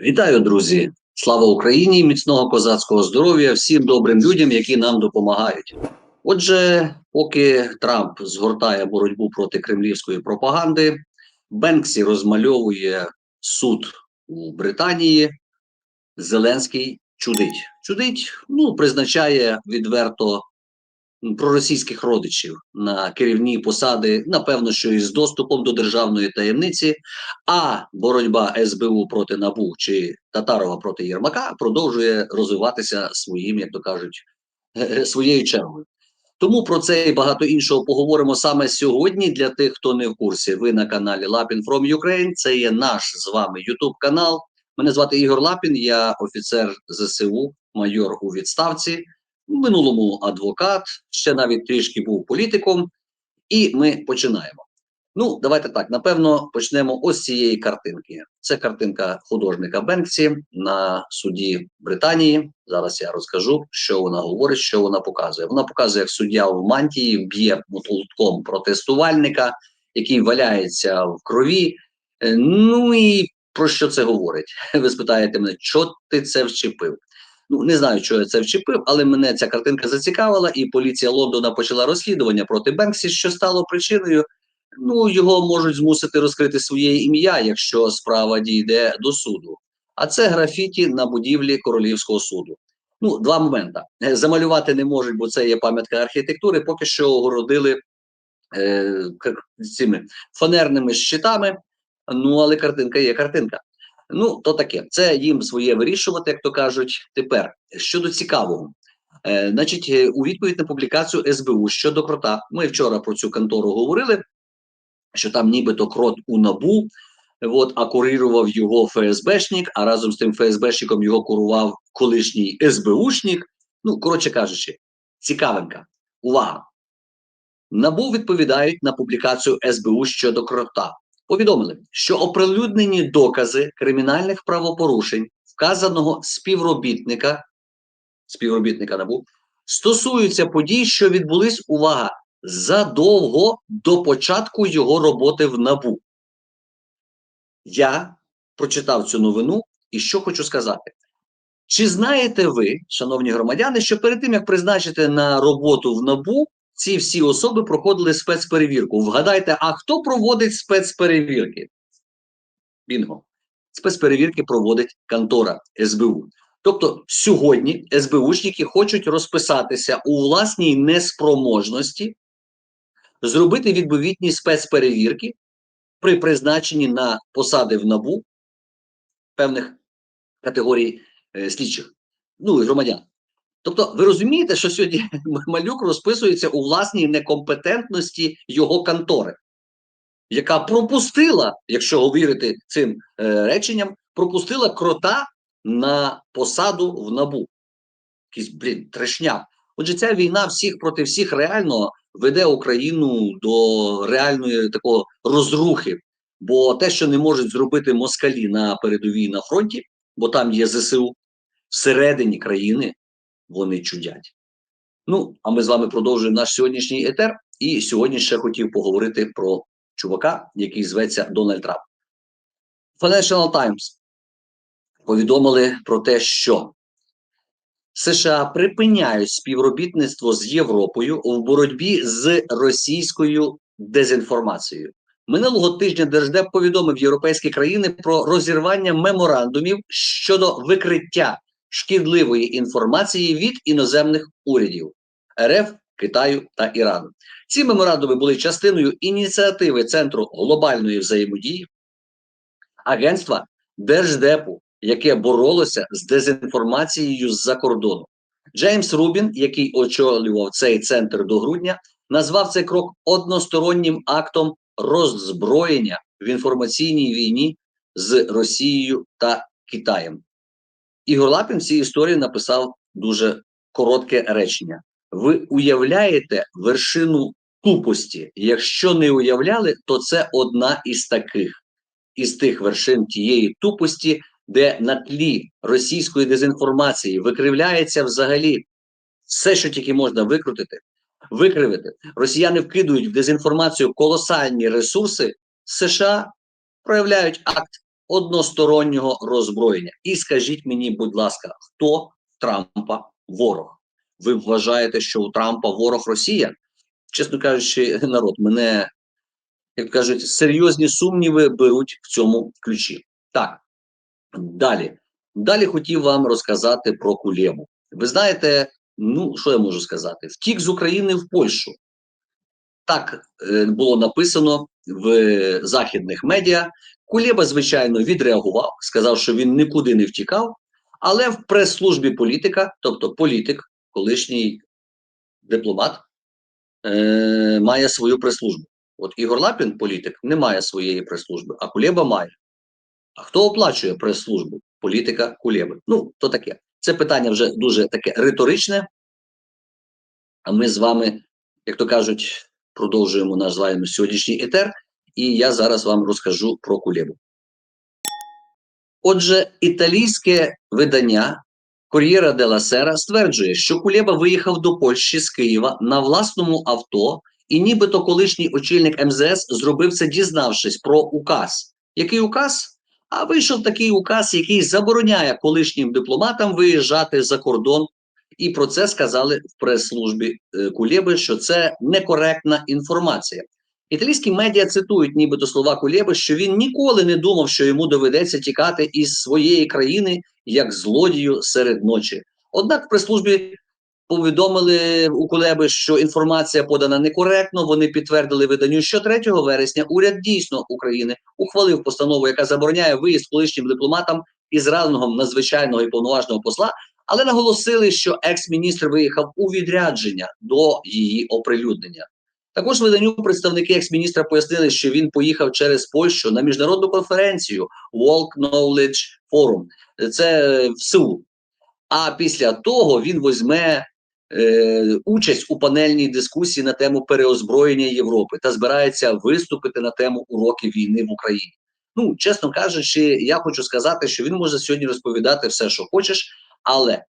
Вітаю, друзі! Слава Україні! Міцного козацького здоров'я всім добрим людям, які нам допомагають. Отже, поки Трамп згортає боротьбу проти кремлівської пропаганди, Бенксі розмальовує суд у Британії. Зеленський чудить. Чудить, ну, призначає відверто проросійських родичів на керівні посади, напевно, що із доступом до державної таємниці. А боротьба СБУ проти НАБУ чи Татарова проти Єрмака продовжує розвиватися своїм, як то кажуть, своєю чергою. Тому про це і багато іншого поговоримо саме сьогодні. Для тих, хто не в курсі, ви на каналі Lapin from Ukraine. Це є наш з вами YouTube канал. Мене звати Ігор Лапін, я офіцер ЗСУ, майор у відставці в минулому адвокат, ще навіть трішки був політиком, і ми починаємо. Ну, давайте так. Напевно, почнемо ось з цієї картинки. Це картинка художника Бенксі на суді Британії. Зараз я розкажу, що вона говорить, що вона показує. Вона показує, як суддя в мантії б'є молотком протестувальника, який валяється в крові. Е, ну і про що це говорить? Ви спитаєте мене, що ти це вчепив? Ну не знаю, що я це вчепив, але мене ця картинка зацікавила, і поліція Лондона почала розслідування проти Бенксі, що стало причиною. Ну його можуть змусити розкрити своє ім'я, якщо справа дійде до суду. А це графіті на будівлі королівського суду. Ну, два моменти. Замалювати не можуть, бо це є пам'ятка архітектури. Поки що огородили е, цими фанерними щитами. Ну, але картинка є картинка. Ну, то таке, це їм своє вирішувати, як то кажуть. Тепер щодо цікавого, е, значить, е, у відповідь на публікацію СБУ щодо крота, ми вчора про цю контору говорили, що там нібито крот у набу, от, а курирував його ФСБшник, а разом з тим ФСБшником його курував колишній СБУшник. Ну, коротше кажучи, цікавинка. Увага! Набу відповідають на публікацію СБУ щодо крота повідомили, що оприлюднені докази кримінальних правопорушень вказаного співробітника співробітника НАБУ стосуються подій, що відбулись увага задовго до початку його роботи в НАБУ. Я прочитав цю новину і що хочу сказати. Чи знаєте ви, шановні громадяни, що перед тим як призначити на роботу в НАБУ, ці всі особи проходили спецперевірку. Вгадайте, а хто проводить спецперевірки? Бінго. Спецперевірки проводить контора СБУ. Тобто сьогодні СБУшники хочуть розписатися у власній неспроможності, зробити відповідні спецперевірки при призначенні на посади в набу певних категорій е, слідчих, ну і громадян. Тобто, ви розумієте, що сьогодні малюк розписується у власній некомпетентності його контори, яка пропустила, якщо вірити цим е, реченням, пропустила крота на посаду в набу. Якийсь, блін, трешня. Отже, ця війна всіх проти всіх реально веде Україну до реальної такого розрухи. Бо те, що не можуть зробити москалі на передовій на фронті, бо там є ЗСУ всередині країни вони чудять. Ну, а ми з вами продовжуємо наш сьогоднішній етер. І сьогодні ще хотів поговорити про чувака, який зветься Дональд Трамп. Financial Times повідомили про те, що США припиняють співробітництво з Європою в боротьбі з російською дезінформацією. Минулого тижня Держдеп повідомив європейські країни про розірвання меморандумів щодо викриття шкідливої інформації від іноземних урядів РФ, Китаю та Ірану. Ці меморандуми були частиною ініціативи Центру глобальної взаємодії, агентства Держдепу, яке боролося з дезінформацією з-за кордону. Джеймс Рубін, який очолював цей центр до грудня, назвав цей крок одностороннім актом роззброєння в інформаційній війні з Росією та Китаєм. Ігор Лапін в цій історії написав дуже коротке речення. Ви уявляєте вершину тупості? Якщо не уявляли, то це одна із таких, із тих вершин тієї тупості, де на тлі російської дезінформації викривляється взагалі все, що тільки можна викрутити, викривити. Росіяни вкидують в дезінформацію колосальні ресурси, США проявляють акт одностороннього роззброєння. І скажіть мені, будь ласка, хто Трампа ворог? Ви вважаєте, що у Трампа ворог Росія? Чесно кажучи, народ мене, як кажуть, серйозні сумніви беруть в цьому ключі. Так, далі. Далі хотів вам розказати про Кулєбу. Ви знаєте, ну що я можу сказати? Втік з України в Польщу. Так е, було написано в західних медіа. Кулєба, звичайно, відреагував, сказав, що він нікуди не втікав, але в прес-службі політика, тобто політик, колишній дипломат, е, має свою прес-службу. От Ігор Лапін, політик, не має своєї прес-служби, а Кулєба має. А хто оплачує прес-службу? Політика Кулєби. Ну, то таке. Це питання вже дуже таке риторичне. А ми з вами, як то кажуть, продовжуємо наш з вами сьогоднішній етер, і я зараз вам розкажу про Кулєбу. Отже, італійське видання Кор'єра де Сера стверджує, що Кулєба виїхав до Польщі з Києва на власному авто, і нібито колишній очільник МЗС зробив це, дізнавшись про указ. Який указ? А вийшов такий указ, який забороняє колишнім дипломатам виїжджати за кордон. І про це сказали в прес-службі е, Кулєби, що це некоректна інформація. Італійські медіа цитують, нібито слова Кулєби, що він ніколи не думав, що йому доведеться тікати із своєї країни як злодію серед ночі. Однак в прес-службі повідомили у Кулеби, що інформація подана некоректно. Вони підтвердили виданню, що 3 вересня уряд дійсно України ухвалив постанову, яка забороняє виїзд колишнім дипломатам із рангом надзвичайного і повноважного посла, але наголосили, що екс-міністр виїхав у відрядження до її оприлюднення. Також виданню представники екс-міністра пояснили, що він поїхав через Польщу на міжнародну конференцію Walk Knowledge Forum. Це в Сеул. А після того він візьме е, участь у панельній дискусії на тему переозброєння Європи та збирається виступити на тему уроки війни в Україні. Ну, чесно кажучи, я хочу сказати, що він може сьогодні розповідати все, що хочеш, але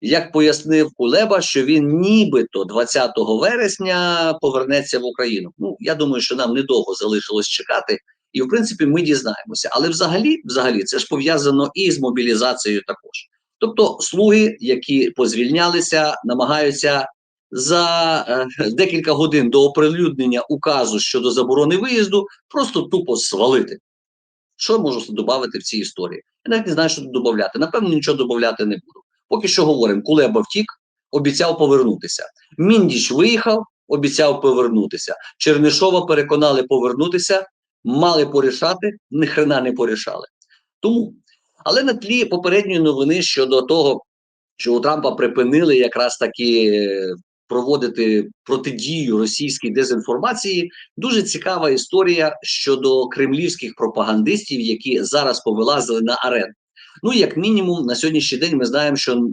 як пояснив Кулеба, що він нібито 20 вересня повернеться в Україну. Ну я думаю, що нам недовго залишилось чекати, і в принципі ми дізнаємося. Але взагалі, взагалі, це ж пов'язано і з мобілізацією також. Тобто, слуги, які позвільнялися, намагаються за е, декілька годин до оприлюднення указу щодо заборони виїзду, просто тупо свалити. Що можу додати в цій історії? Я навіть не знаю, що додати. Напевно, нічого додати не буду. Поки що говоримо, Кулеба втік, обіцяв повернутися. Міндіч виїхав, обіцяв повернутися. Чернишова переконали повернутися, мали порішати, ні хрена не порішали. Тому, але на тлі попередньої новини щодо того, що у Трампа припинили якраз таки е, проводити протидію російській дезінформації, дуже цікава історія щодо кремлівських пропагандистів, які зараз повилазили на арену. Ну, як мінімум, на сьогоднішній день ми знаємо, що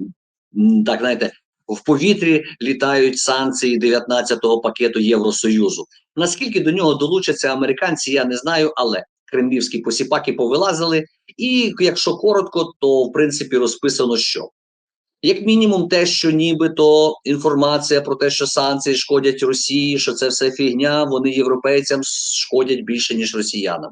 так знаєте, в повітрі літають санкції 19-го пакету Євросоюзу. Наскільки до нього долучаться американці, я не знаю, але кремлівські посіпаки повилазили. І якщо коротко, то в принципі розписано, що як мінімум, те, що нібито інформація про те, що санкції шкодять Росії, що це все фігня, вони європейцям шкодять більше ніж росіянам.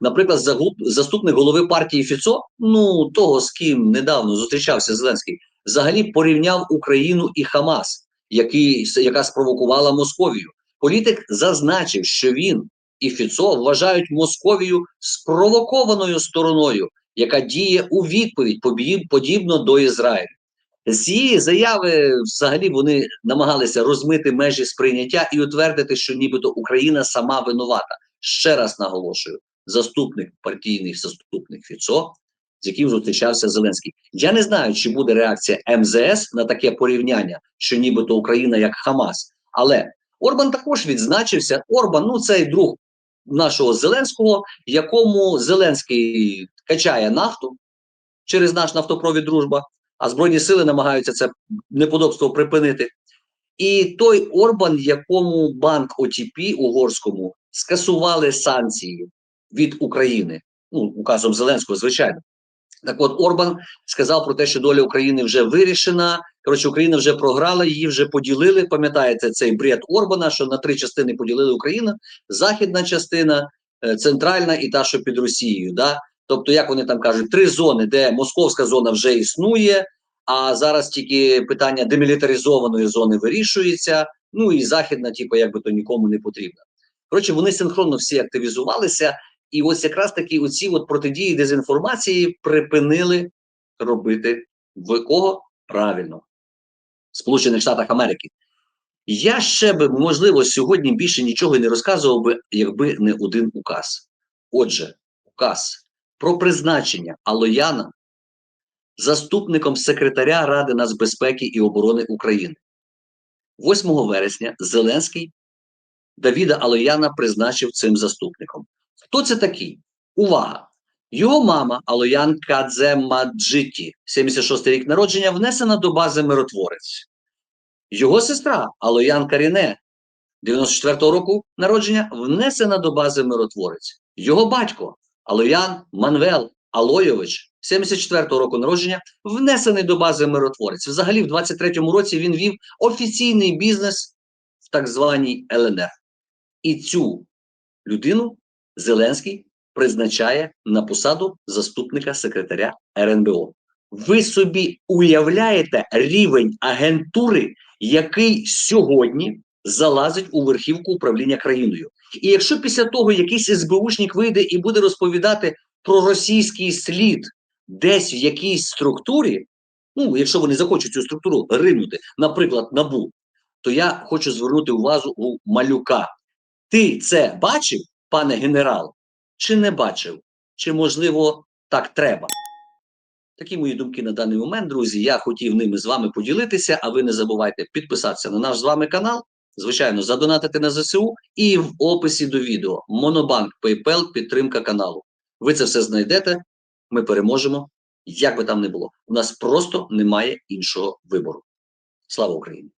Наприклад, заступник голови партії Фіцо, ну того з ким недавно зустрічався Зеленський, взагалі порівняв Україну і Хамас, який яка спровокувала Московію. Політик зазначив, що він і Фіцо вважають Московію спровокованою стороною, яка діє у відповідь подібно до Ізраїлю. З цієї заяви, взагалі, вони намагалися розмити межі сприйняття і утвердити, що нібито Україна сама винувата. Ще раз наголошую: заступник партійний заступник Фіцо, з яким зустрічався Зеленський. Я не знаю, чи буде реакція МЗС на таке порівняння, що нібито Україна як Хамас. Але Орбан також відзначився. Орбан, ну цей друг нашого Зеленського, якому Зеленський качає нафту через наш нафтопровід дружба, а Збройні сили намагаються це неподобство припинити. І той Орбан, якому банк ОТП угорському скасували санкції від України, ну указом Зеленського, звичайно. Так от Орбан сказав про те, що доля України вже вирішена. Коротше, Україна вже програла, її вже поділили. Пам'ятаєте цей бред Орбана, що на три частини поділили Україну: західна частина, е, центральна і та, що під Росією. Да? Тобто, як вони там кажуть, три зони, де московська зона вже існує, а зараз тільки питання демілітаризованої зони вирішується. Ну і західна, типу, якби то нікому не потрібна. Коротше, вони синхронно всі активізувалися, і ось якраз таки оці от протидії дезінформації припинили робити в кого правильно в Сполучених Штатах Америки. Я ще би, можливо, сьогодні більше нічого не розказував би, якби не один указ. Отже, указ про призначення Алояна заступником секретаря Ради нацбезпеки і оборони України. 8 вересня Зеленський Давіда Алояна призначив цим заступником. Хто це такий? Увага! Його мама Алоян Кадзе Маджиті, 76 рік народження, внесена до бази миротворець. Його сестра Алоян Каріне, 94-го року народження, внесена до бази миротворець. Його батько Алоян Манвел Алойович, 74-го року народження, внесений до бази миротворець. Взагалі, в 23-му році він вів офіційний бізнес в так званій ЛНР. І цю людину Зеленський призначає на посаду заступника секретаря РНБО. Ви собі уявляєте рівень агентури, який сьогодні залазить у верхівку управління країною. І якщо після того якийсь СБУшник вийде і буде розповідати про російський слід десь в якійсь структурі, ну якщо вони захочуть цю структуру ринути, наприклад, набу, то я хочу звернути увагу у малюка. Ти це бачив, пане генерал, чи не бачив? Чи можливо так треба? Такі мої думки на даний момент, друзі. Я хотів ними з вами поділитися. А ви не забувайте підписатися на наш з вами канал. Звичайно, задонатити на ЗСУ і в описі до відео Монобанк, PayPal, підтримка каналу. Ви це все знайдете. Ми переможемо. Як би там не було. У нас просто немає іншого вибору. Слава Україні!